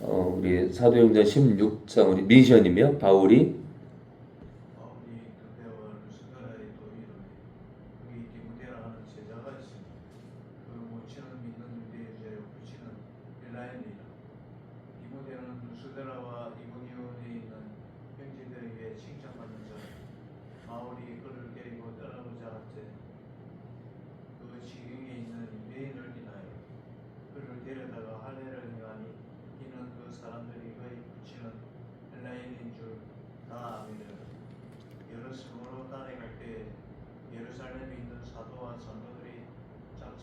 어, 우리 사도행전 16장 우리 바울이 바울이 그대와 루스드라에 또 이르되 그이 디모데라 하는 제자가 있으니 그 모치는 믿는 유대인자요 부치는 헬라인이라 디모데는 루스드라와 이고니온에 있는 형제들에게 칭찬받는 자 바울이 그를 데리고 떠나고자 할때 그 지경에 있는 유대인을 인하여 그를 데려다가 할례를 행하니 이는 그 사람들이 그의 부치는 헬라인인 줄 다 아미르 여러 성으로 따라갈 때 예루살렘에 있는 사도와 장로들이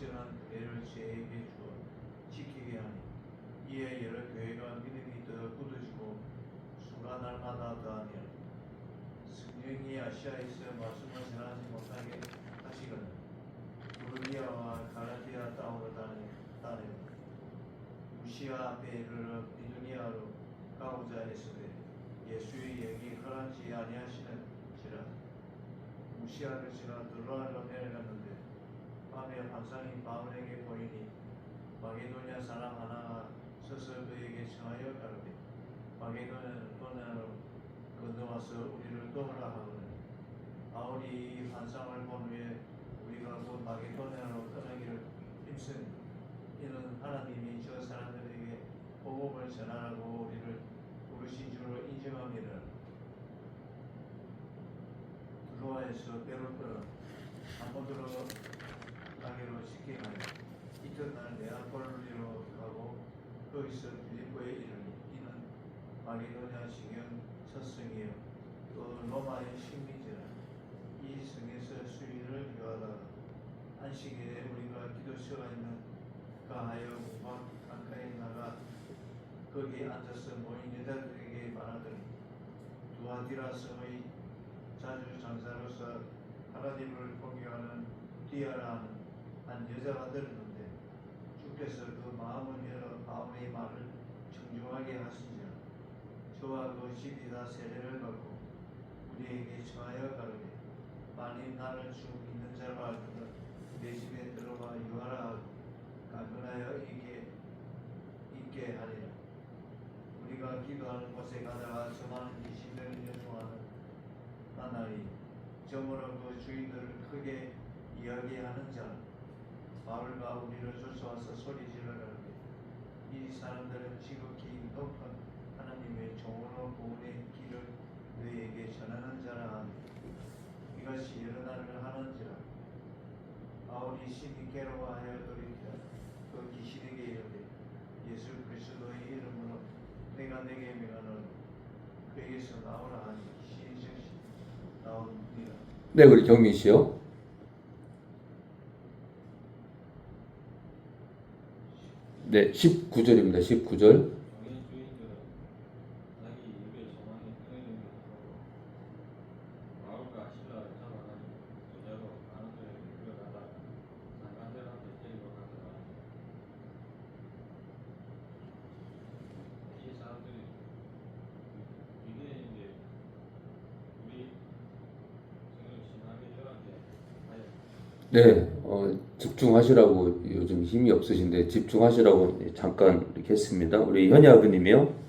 작정한 그대를 제에게 주어 지키게 하니 이에 여러 교회가 믿음이 더 굳어지고 수가 날마다 더하니라. 성령이 아시아에서 말씀을 전하지 못하게 하시거늘 부르기아와 갈라디아 땅으로 다니 무시아 앞에 이르러 비두니아로 가고자 했으되 예수의 영이 허락지 아니하시는지라. 무시아를 지나 들로아로 내려갔는데 밤에 환상이 바울에게 보이니 마게도냐 사람 하나가 서서 그에게 청하여 가르되 마게도냐로 건너와서 우리를 도우라 하거늘 바울이 이 환상을 본 후에 우리가 곧 마게도냐로 떠나기를 힘쓰니 이는 하나님이 저 사람들에게 복음을 전하라고 우리를 부르신 줄로 인정합니다. 드로아에서 배로 떠나 한번으로 가게로 직행하여 이튿날 네아폴리로 가고 거기서 빌립보에 이르니 이는 마게도냐 지경 첫 성이요 또 로마의 식민지라. 이 성에서 수위를 교하다가 안식일에 우리가 기도처가 있는 가하여 우박 강가에 나가 거기 앉아서 모인 여자들에게 말하더니 두아디라 성의 자주 장사로서 하나님을 공경하는 디아라 는한 여자가 들었는데 주께서 그 마음을 열어 바울의 말을 청중하게 하시니라 저와 그 집이 다 세례를 받고 우리에게 청하여 가르되 만일 나를 주 믿는 자로 알거든 내 집에 들어가 유하라 하고 강건하여 있게 있게 하리라. 우리가 기도하는 곳에 가다가 수많은 귀신들을 연중하는 만나리 점으로 그 주인들을 크게 이야기하는 자 바울과 우리를 쫓아와서 소리 질러가는데 이 사람들은 지극히 높은 하나님의 종으로 구원의 길을 너희에게 전하는 자라 이것이 여러 날을 하는지라 바울이 심히 괴로워하여 돌이켜 그 귀신에게 이르되 예수 그리스도의 이름으로 내가 내게 명하노니 그에게서 나오라 하니 귀신이 즉시 나옵니다. 네, 우리 경민 씨요. 네, 19절입니다. 19절. 정의 주인들은 자기 입의 소망에 끌리는 하고 바울과 신라를 잡아가지고 제자로 가는들에게 끌어가다가 상관들 앞에 데리고 가더라 이 사람들이 이게 이제 우리 지금 신학의 열한테 하여 네, 어, 집중하시라고 요즘 힘이 없으신데 집중하시라고 잠깐 이렇게 했습니다. 우리 현희 아버님이요.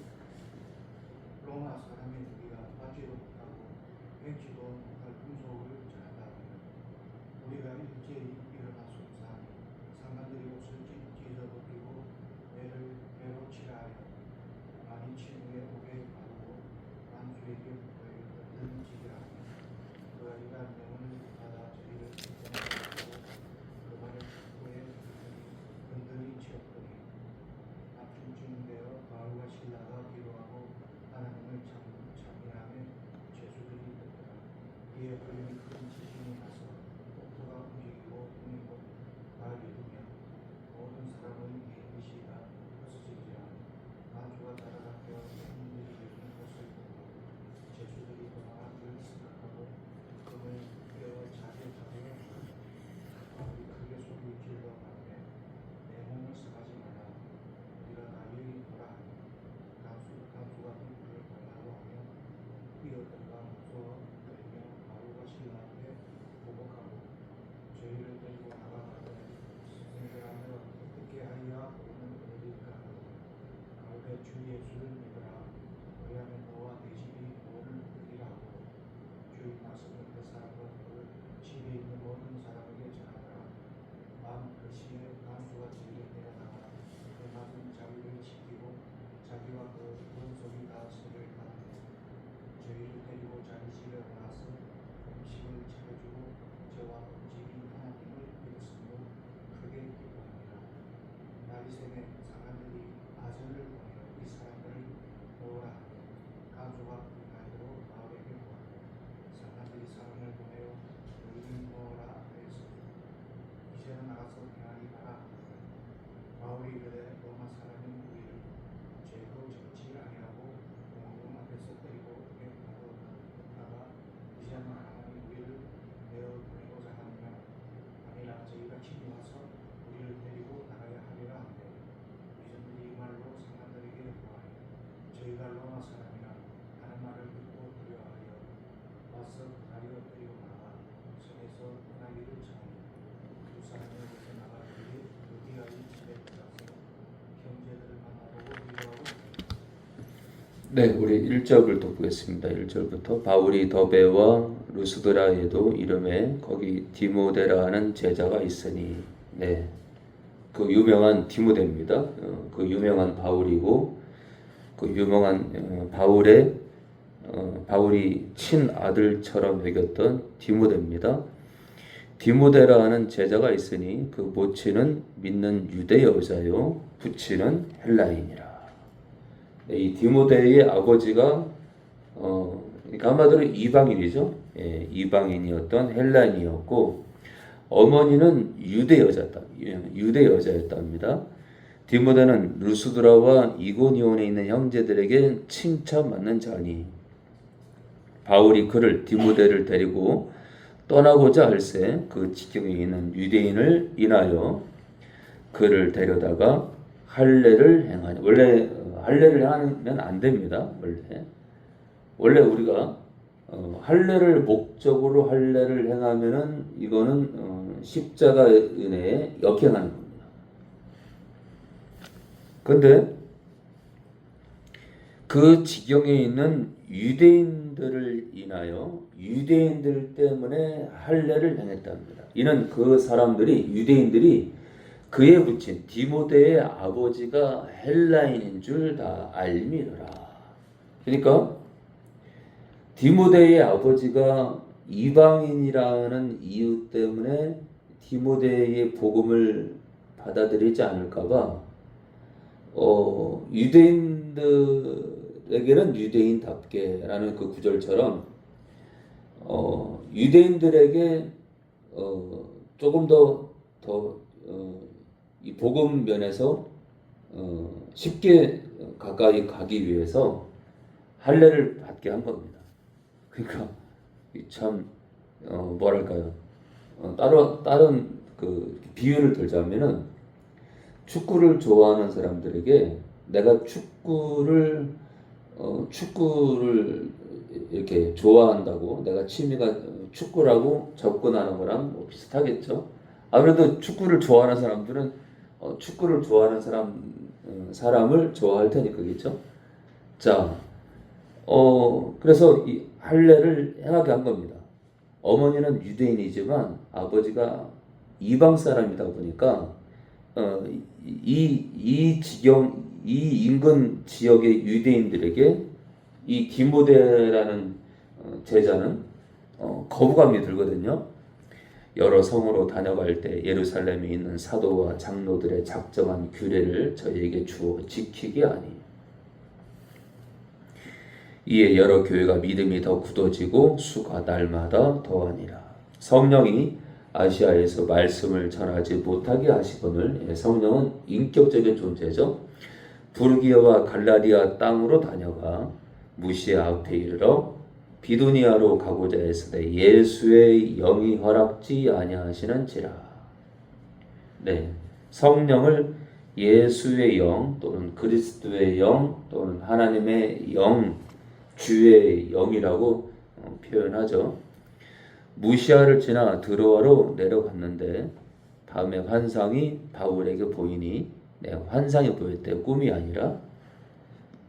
네, 우리 1절을 또 보겠습니다. 1절부터 바울이 더베와 루스드라에도 이름에 거기 디모데라 하는 제자가 있으니 네. 그 유명한 디모데입니다. 어, 그 유명한 바울이고 그 유명한 어, 바울의 어, 바울이 친아들처럼 여겼던 디모데입니다. 디모데라 하는 제자가 있으니 그 모친은 믿는 유대 여자요 부친은 헬라인이라. 네, 이 디모데의 아버지가 어, 그러니까 한마디로 이방인이죠. 예, 이방인이었던 헬라인이었고 어머니는 유대 여자다. 예, 유대 여자였답니다. 디모데는 루스드라와 이고니온에 있는 형제들에게 칭찬받는 자니 바울이 그를 디모데를 데리고 떠나고자 할새 그 지경에 있는 유대인을 인하여 그를 데려다가 할례를 행하니 원래 어, 할례를 하면 안 됩니다. 원래 원래 우리가 어, 할례를 목적으로 할례를 행하면은 이거는 어, 십자가 은혜에 역행하는 겁니다. 근데 그 지경에 있는 유대인들을 인하여 유대인들 때문에 할례를 행했답니다. 이는 그 사람들이 유대인들이 그의 부친 디모데의 아버지가 헬라인인 줄 다 알미르라. 그러니까 디모데의 아버지가 이방인이라는 이유 때문에 디모데의 복음을 받아들이지 않을까봐 어, 유대인들에게는 유대인답게라는 그 구절처럼 어, 유대인들에게 어, 조금 더더 어, 이 복음 면에서 어, 쉽게 가까이 가기 위해서 할례를 받게 한 겁니다. 그러니까 이참 어, 뭐랄까요? 어, 따로 다른 그 비유를 들자면은 축구를 좋아하는 사람들에게 내가 축구를 어, 축구를 이렇게 좋아한다고 내가 취미가 축구라고 접근하는 거랑 뭐 비슷하겠죠. 아무래도 축구를 좋아하는 사람들은 어, 축구를 좋아하는 사람 어, 사람을 좋아할 테니까 그겠죠. 자, 어 그래서 이 할례를 행하게 한 겁니다. 어머니는 유대인이지만 아버지가 이방 사람이다 보니까 어, 이, 이 지경, 이 인근 지역의 유대인들에게 이 디모데라는 어, 제자는 어, 거부감이 들거든요. 여러 성으로 다녀갈 때 예루살렘에 있는 사도와 장로들의 작정한 규례를 저희에게 주어 지키게 하니 이에 여러 교회가 믿음이 더 굳어지고 수가 날마다 더하니라. 성령이 아시아에서 말씀을 전하지 못하게 하시거늘 예, 성령은 인격적인 존재죠. 부르기아와 갈라디아 땅으로 다녀가 무시아 앞에 이르러 비두니아로 가고자 했으되 예수의 영이 허락지 아니하시는지라. 네, 성령을 예수의 영 또는 그리스도의 영 또는 하나님의 영 주의 영이라고 어, 표현하죠. 무시아를 지나 드로아로 내려갔는데 다음에 환상이 바울에게 보이니 내 환상이 보였대 꿈이 아니라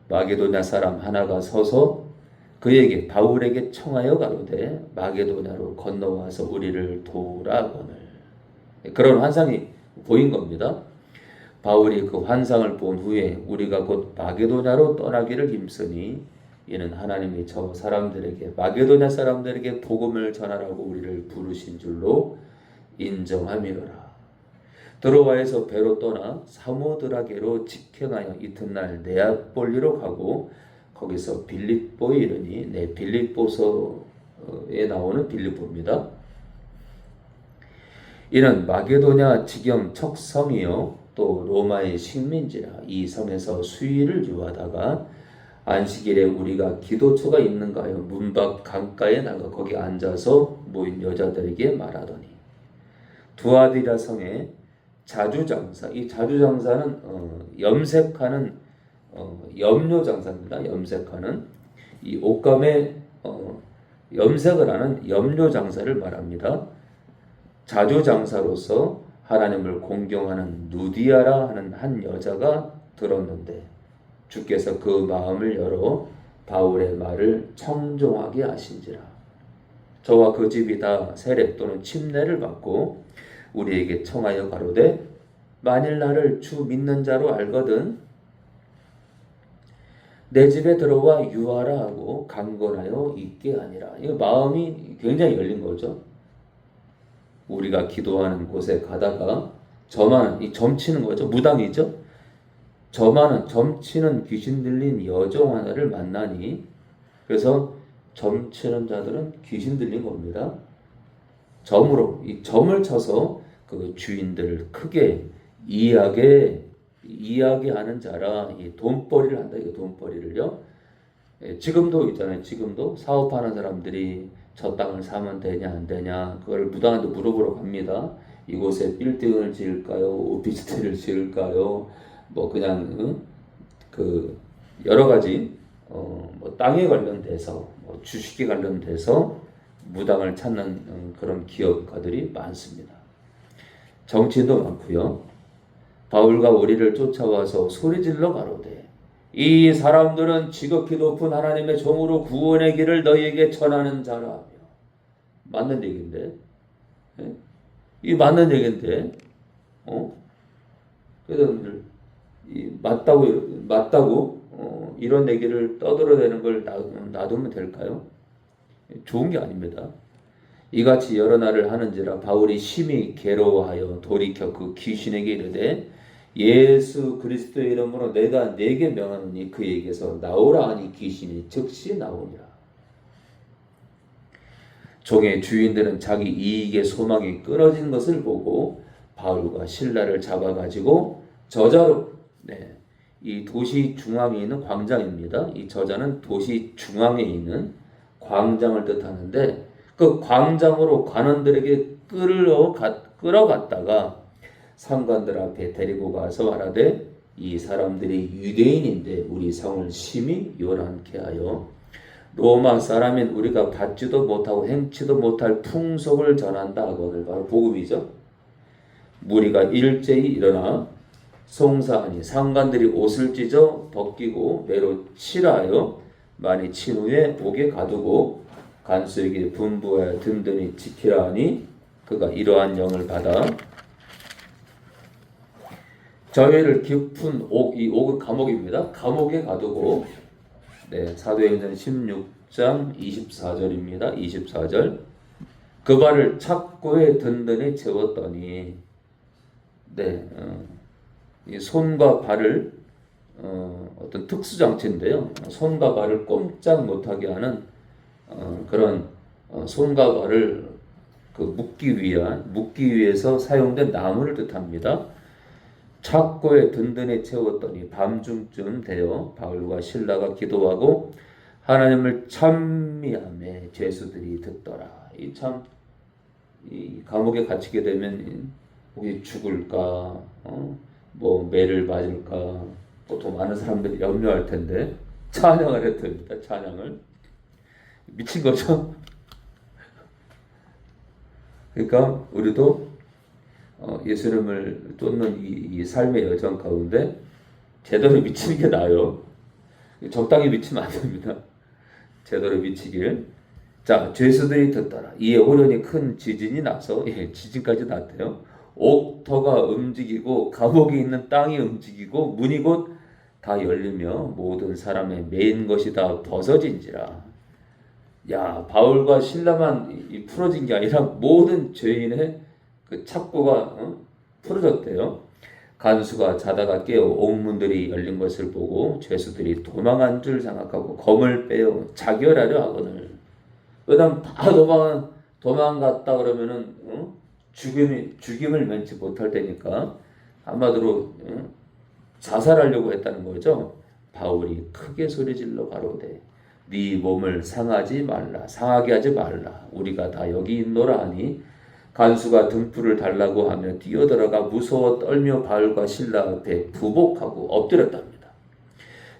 마게도냐 사람 하나가 서서 그에게 바울에게 청하여 가로되 마게도냐로 건너와서 우리를 도라거늘 그런 환상이 보인 겁니다. 바울이 그 환상을 본 후에 우리가 곧 마게도냐로 떠나기를 힘쓰니 이는 하나님이 저 사람들에게 마게도냐 사람들에게 복음을 전하라고 우리를 부르신 줄로 인정함이로라. 드로아에서 배로 떠나 사모드라게로 직행하여 이튿날 네아폴리로 가고 거기서 빌립보에 이르니 네 빌립보서에 나오는 빌립보입니다. 이는 마게도냐 지경 척섬이요 또 로마의 식민지라 이 섬에서 수위를 유하다가 안식일에 우리가 기도처가 있는가요 문밖 강가에 나가 거기 앉아서 모인 여자들에게 말하더니 두아디라 성에 자주장사 이 자주장사는 어, 염색하는 어, 염료 장사입니다. 염색하는. 이 옷감에 어, 염색을 하는 염료 장사를 말합니다. 자주 장사로서 하나님을 공경하는 누디아라 하는 한 여자가 들었는데 주께서 그 마음을 열어 바울의 말을 청종하게 하신지라. 저와 그 집이 다 세례 또는 침례를 받고 우리에게 청하여 가로되 만일 나를 주 믿는 자로 알거든 내 집에 들어와 유하라 하고 강권하여 있게 아니라 이 마음이 굉장히 열린 거죠. 우리가 기도하는 곳에 가다가 저만 이 점치는 거죠. 무당이죠. 저만은 점치는 귀신 들린 여종 하나를 만나니 그래서 점치는 자들은 귀신 들린 겁니다. 점으로 이 점을 쳐서 그 주인들을 크게 이해하게 이야기하는 자라 이 돈벌이를 한다 이거 돈벌이를요. 예, 지금도 있잖아요. 지금도 사업하는 사람들이 저 땅을 사면 되냐 안 되냐 그걸 무당한테 물어보러 갑니다. 이곳에 빌딩을 지을까요? 오피스텔을 지을까요? 뭐 그냥 응? 그 여러 가지 어, 뭐 땅에 관련돼서 뭐 주식에 관련돼서 무당을 찾는 음, 그런 기업가들이 많습니다. 정치인도 많고요. 바울과 우리를 쫓아와서 소리질러 가로되 이 사람들은 지극히 높은 하나님의 종으로 구원의 길을 너희에게 전하는 자라며 맞는 얘기인데 예? 이 맞는 얘기인데 어? 그래서 이 맞다고 맞다고 어, 이런 얘기를 떠들어대는 걸 놔- 놔두면 될까요? 좋은 게 아닙니다. 이같이 여러 날을 하는지라 바울이 심히 괴로워하여 돌이켜 그 귀신에게 이르되 예수 그리스도의 이름으로 내가 내게 명하노니 그에게서 나오라 하니 귀신이 즉시 나오니라. 종의 주인들은 자기 이익의 소망이 끊어진 것을 보고 바울과 신라를 잡아가지고 저자로 네, 이 도시 중앙에 있는 광장입니다. 이 저자는 도시 중앙에 있는 광장을 뜻하는데 그 광장으로 관원들에게 끌어 끌어갔다가 상관들 앞에 데리고 가서 말하되 이 사람들이 유대인인데 우리 성을 심히 요란케 하여 로마 사람인 우리가 받지도 못하고 행치도 못할 풍속을 전한다 하거늘 바로 복음이죠. 무리가 일제히 일어나 송사하니 상관들이 옷을 찢어 벗기고 매로 칠하여 많이 친 후에 옥에 가두고 간수에게 분부하여 든든히 지키라 하니 그가 이러한 영을 받아 저희를 깊은 옥, 이 옥은 감옥입니다. 감옥에 가두고 네, 사도행전 16장 24절입니다. 24절 그 발을 착고에 든든히 채웠더니 네, 어, 이 손과 발을 어, 어떤 특수 장치인데요. 손과 발을 꼼짝 못하게 하는 어, 그런 어, 손과 발을 그 묶기 위한 묶기 위해서 사용된 나무를 뜻합니다. 착고에 든든히 채웠더니 밤중쯤 되어 바울과 신라가 기도하고 하나님을 찬미함에 죄수들이 듣더라. 이 참 이 감옥에 갇히게 되면 혹시 죽을까, 어? 뭐 매를 맞을까, 보통 많은 사람들이 염려할 텐데 찬양을 했답니다. 찬양을 미친 거죠. 그러니까 우리도 어, 예수님을 쫓는 이, 이 삶의 여정 가운데 제대로 미치는 게 나아요. 적당히 미치면 안 됩니다. 제대로 미치길. 자, 죄수들이 듣더라. 이에 오련히 큰 지진이 나서 예, 지진까지 났대요. 옥터가 움직이고 감옥에 있는 땅이 움직이고 문이 곧 다 열리며 모든 사람의 메인 것이 다 벗어진지라. 야 바울과 신라만 풀어진 게 아니라 모든 죄인의 그 착고가 어? 풀어졌대요. 간수가 자다가 깨어 옥문들이 열린 것을 보고 죄수들이 도망한 줄 생각하고 검을 빼어 자결하려 하거늘. 그다음 다 도망 도망갔다 그러면은 어? 죽임이 죽임을 면치 못할 테니까 한마디로 어? 자살하려고 했다는 거죠. 바울이 크게 소리질러 가로되 네 몸을 상하지 말라 상하게 하지 말라 우리가 다 여기 있노라 하니 간수가 등불을 달라고 하며 뛰어들어가 무서워 떨며 바울과 신라 앞에 부복하고 엎드렸답니다.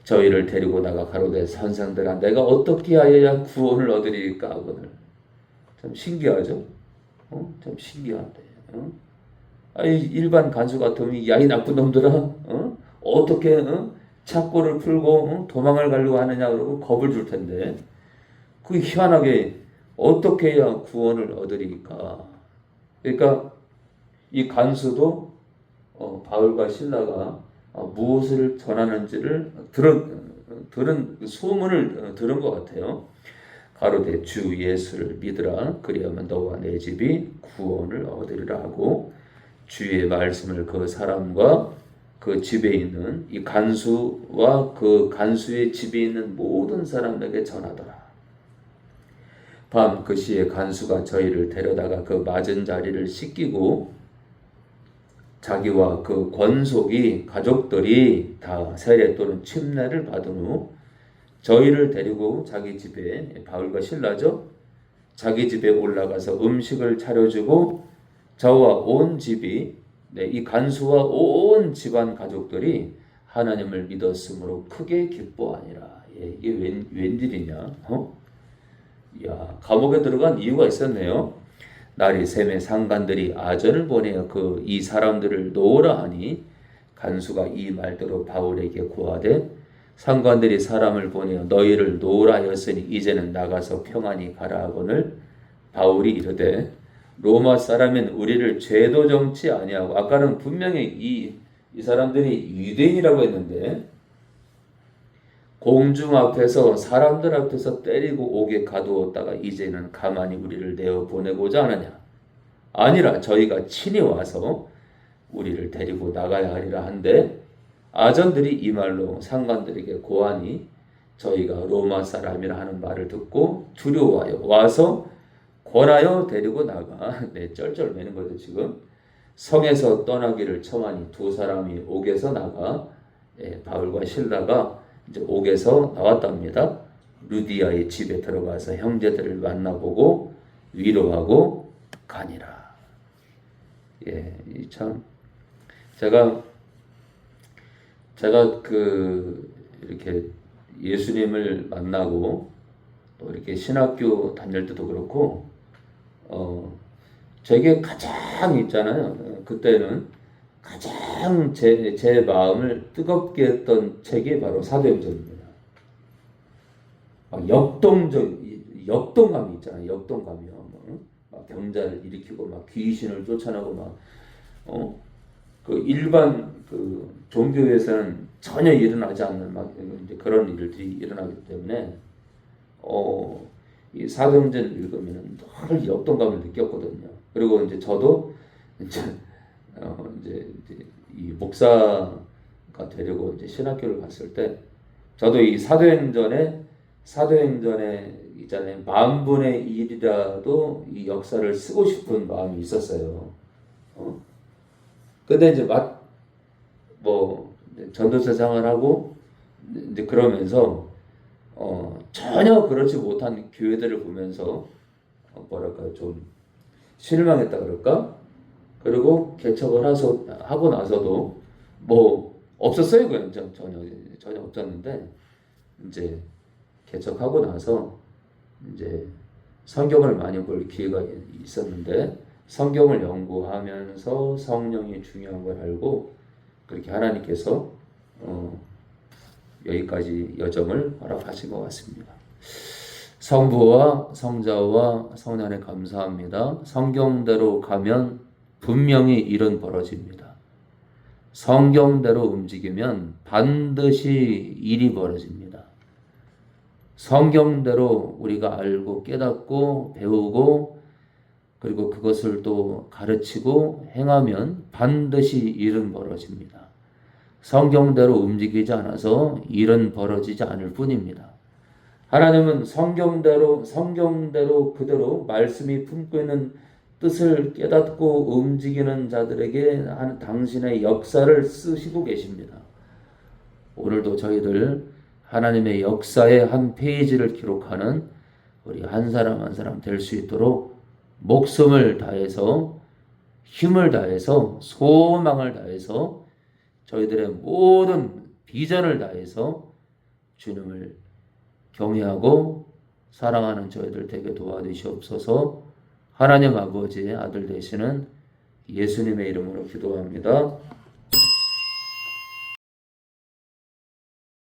저희를 데리고 나가 가로되 선생들아 내가 어떻게 하여야 구원을 얻으리까 하거늘 참 신기하죠? 어? 참 신기한데 어? 아니 일반 간수 같으면 야이 나쁜 놈들아 어? 어떻게 어? 착고를 풀고 어? 도망을 가려고 하느냐 그러고 겁을 줄 텐데 그 희한하게 어떻게 해야 구원을 얻으리까 그러니까 이 간수도 어, 바울과 신라가 어, 무엇을 전하는지를 들은 들은 그 소문을 어, 들은 것 같아요. 가로되 주 예수를 믿으라 그리하면 너와 내 집이 구원을 얻으리라 하고 주의 말씀을 그 사람과 그 집에 있는 이 간수와 그 간수의 집에 있는 모든 사람에게 전하더라. 밤 그 시에 간수가 저희를 데려다가 그 맞은 자리를 씻기고 자기와 그 권속이 가족들이 다 세례 또는 침례를 받은 후 저희를 데리고 자기 집에 바울과 신라죠. 자기 집에 올라가서 음식을 차려주고 저와 온 집이 네, 이 간수와 온 집안 가족들이 하나님을 믿었으므로 크게 기뻐하니라. 예, 이게 웬, 웬일이냐? 어? 야, 감옥에 들어간 이유가 있었네요. 날이 샘의 상관들이 아전을 보내어 그 이 사람들을 놓으라 하니 간수가 이 말대로 바울에게 고하되 상관들이 사람을 보내어 너희를 놓으라 하였으니 이제는 나가서 평안히 가라 하거늘 바울이 이르되 로마 사람은 우리를 죄도 정치 아니하고 아까는 분명히 이, 이 사람들이 유대인이라고 했는데 공중 앞에서 사람들 앞에서 때리고 옥에 가두었다가 이제는 가만히 우리를 내어 보내고자 하느냐? 아니라 저희가 친히 와서 우리를 데리고 나가야 하리라 한데 아전들이 이 말로 상관들에게 고하니 저희가 로마 사람이라 하는 말을 듣고 두려워하여 와서 권하여 데리고 나가. 네 쩔쩔 매는 거죠 지금. 성에서 떠나기를 첨하니 두 사람이 옥에서 나가 예, 바울과 신라가 이제 옥에서 나왔답니다. 루디아의 집에 들어가서 형제들을 만나보고 위로하고 가니라. 예, 이참 제가 제가 그 이렇게 예수님을 만나고 또 이렇게 신학교 다닐 때도 그렇고 어 제게 가장 있잖아요. 그때는 가장 제, 제 마음을 뜨겁게 했던 책이 바로 사도행전입니다. 막 역동적 역동감이 있잖아요. 역동감이요. 뭐, 응? 막 병자를 일으키고 막 귀신을 쫓아내고 막 어? 그 일반 그 종교에서는 전혀 일어나지 않는 막 이제 그런 일들이 일어나기 때문에 어, 이 사도행전을 읽으면 늘 역동감을 느꼈거든요. 그리고 이제 저도 이제 어, 이제, 이제 이 목사가 되려고 이제 신학교를 갔을 때 저도 이 사도행전에 사도행전에 있잖아요 만 분의 일이라도 이 역사를 쓰고 싶은 마음이 있었어요. 어? 근데 이제 막 뭐 전도사 생활하고 이제 그러면서 어, 전혀 그렇지 못한 교회들을 보면서 어, 뭐랄까요 좀 실망했다 그럴까? 그리고 개척을 하서, 하고 나서도 뭐 없었어요 그냥 전- 전혀 전혀 없었는데 이제 개척하고 나서 이제 성경을 많이 볼 기회가 있었는데 성경을 연구하면서 성령이 중요한 걸 알고 그렇게 하나님께서 어, 여기까지 여정을 허락하신 것 같습니다. 성부와 성자와 성령에 감사합니다. 성경대로 가면 분명히 일은 벌어집니다. 성경대로 움직이면 반드시 일이 벌어집니다. 성경대로 우리가 알고 깨닫고 배우고 그리고 그것을 또 가르치고 행하면 반드시 일은 벌어집니다. 성경대로 움직이지 않아서 일은 벌어지지 않을 뿐입니다. 하나님은 성경대로 성경대로 그대로 말씀이 품고 있는 뜻을 깨닫고 움직이는 자들에게 한 당신의 역사를 쓰시고 계십니다. 오늘도 저희들 하나님의 역사의 한 페이지를 기록하는 우리 한 사람 한 사람 될 수 있도록 목숨을 다해서 힘을 다해서 소망을 다해서 저희들의 모든 비전을 다해서 주님을 경외하고 사랑하는 저희들 되게 도와주시옵소서 하나님 아버지의 아들 되시는 예수님의 이름으로 기도합니다.